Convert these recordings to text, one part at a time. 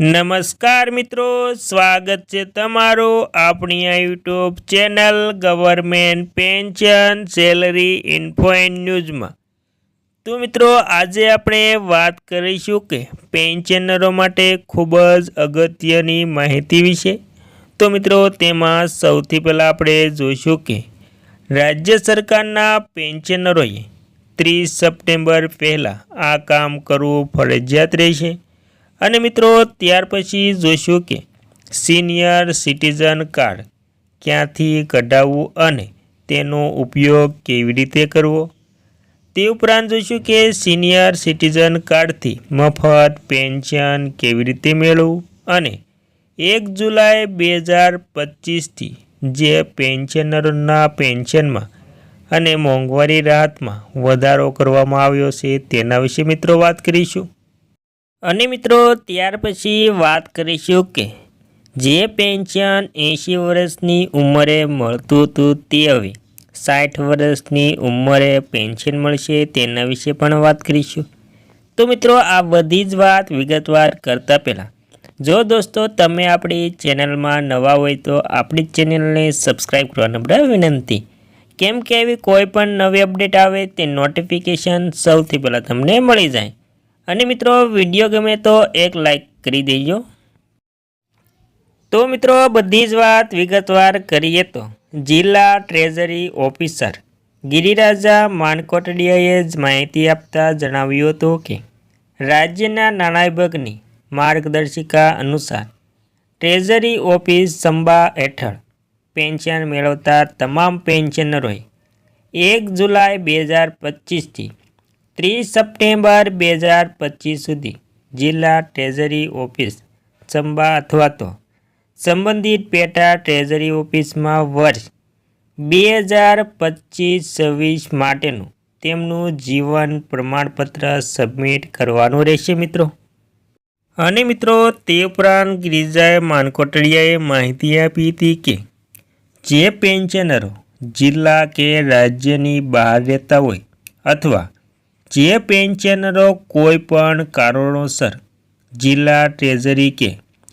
નમસ્કાર મિત્રો, સ્વાગત છે તમારો આપણી આ YouTube channel government pension salary info and ન્યૂઝમાં. તો મિત્રો, આજે આપણે વાત કરીશું કે પેન્શનરો માટે ખૂબ જ અગત્યની માહિતી વિશે. તો મિત્રો, તેમાં સૌથી પહેલાં આપણે જોઈશું કે રાજ્ય સરકારના પેન્શનરોએ ત્રીસ સપ્ટેમ્બર પહેલાં આ કામ કરવું ફરજિયાત રહેશે. અને મિત્રો, ત્યાર પછી જોઈશું કે સિનિયર સિટીઝન કાર્ડ ક્યાંથી કઢાવવું અને તેનો ઉપયોગ કેવી રીતે કરવો? તે ઉપરાંત જોઈશું કે સિનિયર સિટીઝન કાર્ડથી મફત પેન્શન કેવી રીતે મેળવવું અને એક જુલાઈ બે હજાર પચીસથી જે પેન્શનરોના પેન્શનમાં અને મોંઘવારી રાહતમાં વધારો કરવામાં આવ્યો છે તેના વિશે મિત્રો વાત કરીશું. અને મિત્રો, ત્યાર પછી વાત કરીશું કે જે પેન્શન એંશી વર્ષની ઉંમરે મળતું હતું તે હવે સાઠ વર્ષની ઉંમરે પેન્શન મળશે તેના વિશે પણ વાત કરીશું. તો મિત્રો, આ બધી જ વાત વિગતવાર કરતાં પહેલાં, જો દોસ્તો તમે આપણી ચેનલમાં નવા હોય તો આપણી ચેનલને સબસ્ક્રાઈબ કરવા બધા વિનંતી, કેમ કે એવી કોઈ પણ નવી અપડેટ આવે તે નોટિફિકેશન સૌથી પહેલાં તમને મળી જાય. અને મિત્રો વીડિયો ગમે તો એક લાઈક કરી દેજો. તો મિત્રો, બધી જ વાત વિગતવાર કરીએ તો, જિલ્લા ટ્રેઝરી ઓફિસર ગિરિરાજા માનકોટડિયાએ જ માહિતી આપતા જણાવ્યું હતું કે, રાજ્યના નાણાં વિભાગની માર્ગદર્શિકા અનુસાર ટ્રેઝરી ઓફિસ સંબા હેઠળ પેન્શન મેળવતા તમામ પેન્શનરોએ એક જુલાઈ બે હજાર પચીસથી ત્રીસ સપ્ટેમ્બર બે હજાર પચીસ સુધી જિલ્લા ટ્રેઝરી ઓફિસ, ચંબા અથવા તો સંબંધિત પેટા ટ્રેઝરી ઓફિસમાં વર્ષ બે હજાર પચીસ છવ્વીસ માટેનું તેમનું જીવન પ્રમાણપત્ર સબમિટ કરવાનું રહેશે મિત્રો. અને મિત્રો, તે ઉપરાંત ગિરિજાએ માનકોટડિયાએ માહિતી આપી હતી કે જે પેન્શનરો જિલ્લા કે રાજ્યની બહાર રહેતા હોય અથવા જે પેન્શનરો કોઈ પણ કારણોસર જિલ્લા ટ્રેઝરી કે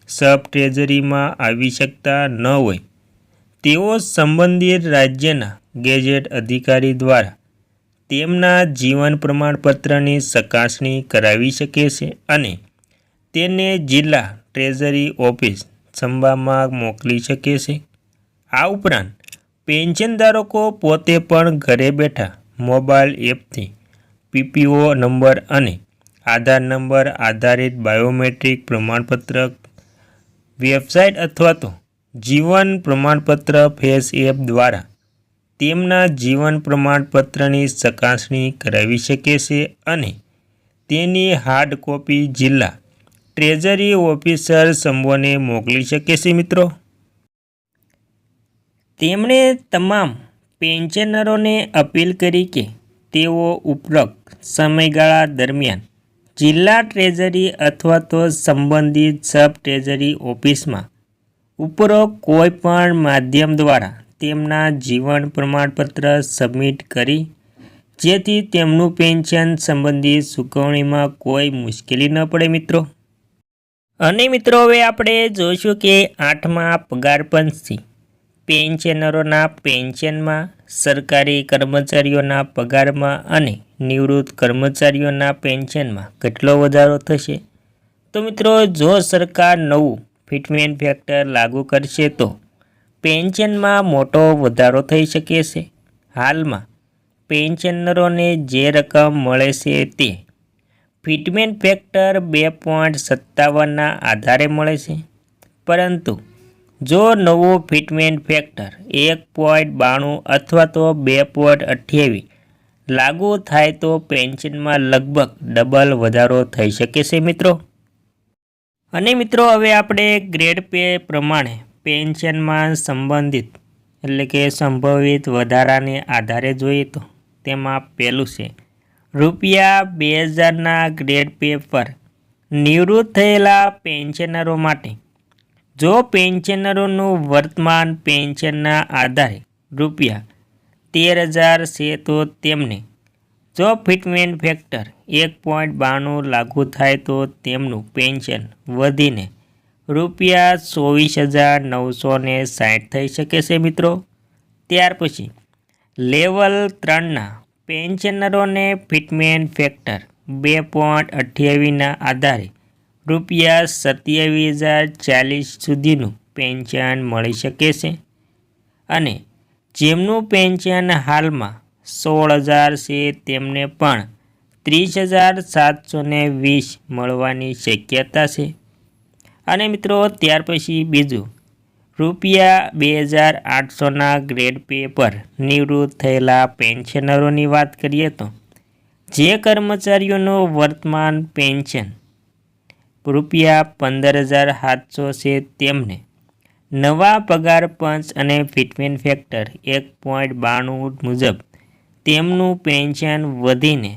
સબ ટ્રેઝરીમાં આવી શકતા ન હોય, તેઓ સંબંધિત રાજ્યના ગેજેટ અધિકારી દ્વારા તેમના જીવન પ્રમાણપત્રની ચકાસણી કરાવી શકે છે અને તેને જિલ્લા ટ્રેઝરી ઓફિસ સંભામાં મોકલી શકે છે. આ ઉપરાંત, પેન્શનધારકો પોતે પણ ઘરે બેઠા મોબાઈલ એપથી પીપીઓ નંબર અને આધાર નંબર આધારિત બાયોમેટ્રિક પ્રમાણપત્ર, વેબસાઇટ અથવા તો જીવન પ્રમાણપત્ર ફેસ એપ દ્વારા તેમના જીવન પ્રમાણપત્રની ચકાસણી કરાવી શકે છે અને તેની હાર્ડ કોપી જિલ્લા ટ્રેઝરી ઓફિસર સંબોને મોકલી શકે છે મિત્રો. તેમણે તમામ પેન્શનરોને અપીલ કરી કે તેઓ ઉપરોક્ત સમયગાળા દરમિયાન જિલ્લા ટ્રેઝરી અથવા તો સંબંધિત સબ ટ્રેઝરી ઓફિસમાં ઉપરોક્ત કોઈપણ માધ્યમ દ્વારા તેમના જીવન પ્રમાણપત્ર સબમિટ કરી, જેથી તેમનું પેન્શન સંબંધિત ચૂકવણીમાં કોઈ મુશ્કેલી ન પડે મિત્રો. અને મિત્રો, હવે આપણે જોઈશું કે આઠમા પગાર પંચથી પેન્શનરોના પેન્શનમાં સરકારી કર્મચારીઓના પગારમાં અને નિવૃત્ત કર્મચારીઓના પેન્શનમાં કેટલો વધારો થશે? તો મિત્રો, જો સરકાર નવું ફિટમેન્ટ ફેક્ટર લાગુ કરશે તો પેન્શનમાં મોટો વધારો થઈ શકે છે. હાલમાં પેન્શનરોને જે રકમ મળે છે તે ફિટમેન્ટ ફેક્ટર બે પોઈન્ટ સત્તાવનના આધારે મળે છે. પરંતુ જો નવો ફિટમેન્ટ ફેક્ટર એક પોઈન્ટ બાણું અથવા તો બે પોઈન્ટ અઠ્યાવીસ લાગુ થાય તો પેન્શનમાં લગભગ ડબલ વધારો થઈ શકે છે મિત્રો. અને મિત્રો, હવે આપણે ગ્રેડ પે પ્રમાણે પેન્શનમાં સંબંધિત એટલે કે સંભવિત વધારાને આધારે જોઈએ તો તેમાં પહેલું છે, રૂપિયા બે હજારના ગ્રેડ પે પર નિવૃત્ત થયેલા પેન્શનરો માટે જો પેન્શનરોનું વર્તમાન પેન્શનના આધારે રૂપિયા તેર હજાર છે તો તેમને જો ફિટમેન્ટ ફેક્ટર એક પોઈન્ટ બાણું લાગુ થાય તો તેમનું પેન્શન વધીને રૂપિયા ચોવીસ હજાર નવસો ને સાઠ થઈ શકે છે મિત્રો. ત્યાર પછી લેવલ ત્રણના પેન્શનરોને ફિટમેન્ટ ફેક્ટર બે પોઈન્ટ અઠ્યાવીસના આધારે રૂપિયા સત્યાવીસ હજાર ચાલીસ સુધીનું પેન્શન મળી શકે છે અને જેમનું પેન્શન હાલમાં સોળ હજાર છે, તેમને પણ ત્રીસ હજાર સાતસો વીસ મળવાની શક્યતા છે. અને મિત્રો, ત્યાર પછી બીજું, રૂપિયા બે હજાર આઠસોના ગ્રેડ પે પર નિવૃત્ત થયેલા પેન્શનરોની વાત કરીએ તો, જે કર્મચારીઓનું વર્તમાન પેન્શન રૂપિયા પંદર હજાર સાતસો છે તેમને. નવા પગાર પંચ અને ફિટમેન્ટ ફેક્ટર એક પોઈન્ટ બાણું મુજબ તેમનું પેન્શન વધીને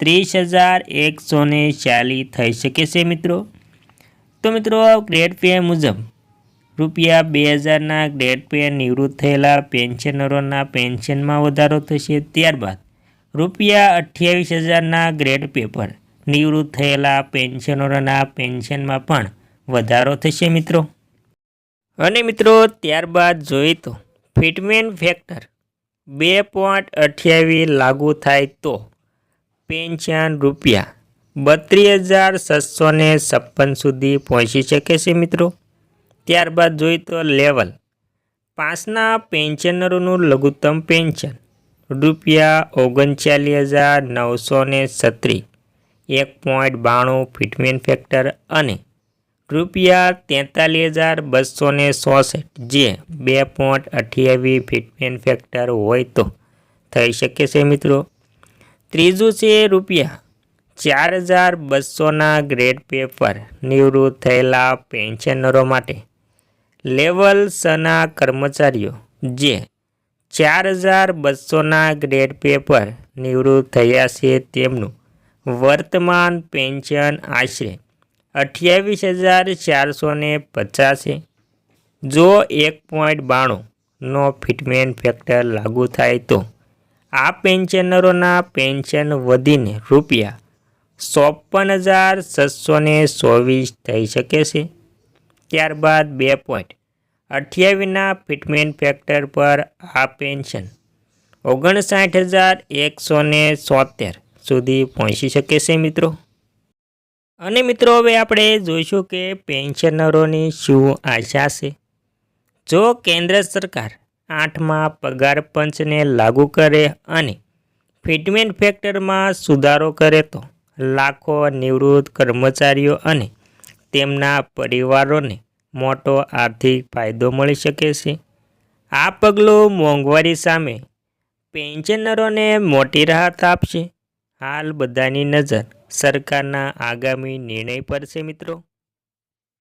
ત્રીસ હજાર એકસો ને ચાલીસ થઈ શકે છે મિત્રો. તો મિત્રો, ગ્રેડ પે મુજબ રૂપિયા બે હજારના ગ્રેડ પે નિવૃત્ત થયેલા પેન્શનરોના પેન્શનમાં વધારો થશે. ત્યારબાદ રૂપિયા અઠ્યાવીસ હજારના ગ્રેડ પે પર નિવૃત્ત થયેલા પેન્શનરોના પેન્શનમાં પણ વધારો થશે મિત્રો. અને મિત્રો, ત્યારબાદ જોઈએ તો ફિટમેન ફેક્ટર બે પોઈન્ટ અઠ્યાવીસ લાગુ થાય તો પેન્શન રૂપિયા બત્રીસ હજાર છસો ને છપ્પન સુધી પહોંચી શકે છે મિત્રો. ત્યારબાદ જોઈએ તો લેવલ પાંચના પેન્શનરોનું લઘુત્તમ પેન્શન રૂપિયા ઓગણચાલીસ હજાર નવસો ને છત્રીસ. એક પોઈન્ટ બાણું ફિટમેન ફેક્ટર અને રૂપિયા તેતાલીસ હજાર બસો ને ચોસઠ જે બે પોઈન્ટ અઠ્યાવીસ ફિટમેન ફેક્ટર હોય તો થઈ શકે છે મિત્રો. ત્રીજું છે રૂપિયા ચાર હજાર બસોના ગ્રેડ પે પર નિવૃત્ત થયેલા પેન્શનરો માટે લેવલ સના કર્મચારીઓ જે ચાર હજાર બસોના ગ્રેડ પે પર નિવૃત્ત થયા છે તેમનું વર્તમાન પેન્શન આશરે અઠ્યાવીસ હજાર ચારસો પચાસ. છે જો એક પોઈન્ટ બાણુંનો ફિટમેન્ટ ફેક્ટર લાગુ થાય તો આ પેન્શનરોના પેન્શન વધીને રૂપિયા ચોપન હજાર છસો ચોવીસ થઈ શકે છે. ત્યારબાદ બે પોઈન્ટ અઠ્યાવીસના ફિટમેન્ટ ફેક્ટર પર આ પેન્શન ઓગણસાઠ હજાર એકસો ને સોતેર સુધી પહોંચી શકે છે મિત્રો. અને મિત્રો, હવે આપણે જોઈશું કે પેન્શનરોની શું આશા છે. જો કેન્દ્ર સરકાર આઠમા પગાર પંચને લાગુ કરે અને ફિટમેન્ટ ફેક્ટરમાં સુધારો કરે તો લાખો નિવૃત્ત કર્મચારીઓ અને તેમના પરિવારોને મોટો આર્થિક ફાયદો મળી શકે છે. આ પગલું મોંઘવારી સામે પેન્શનરોને મોટી રાહત આપશે. હાલ બધાની નજર સરકારના આગામી નિર્ણય પર છે મિત્રો.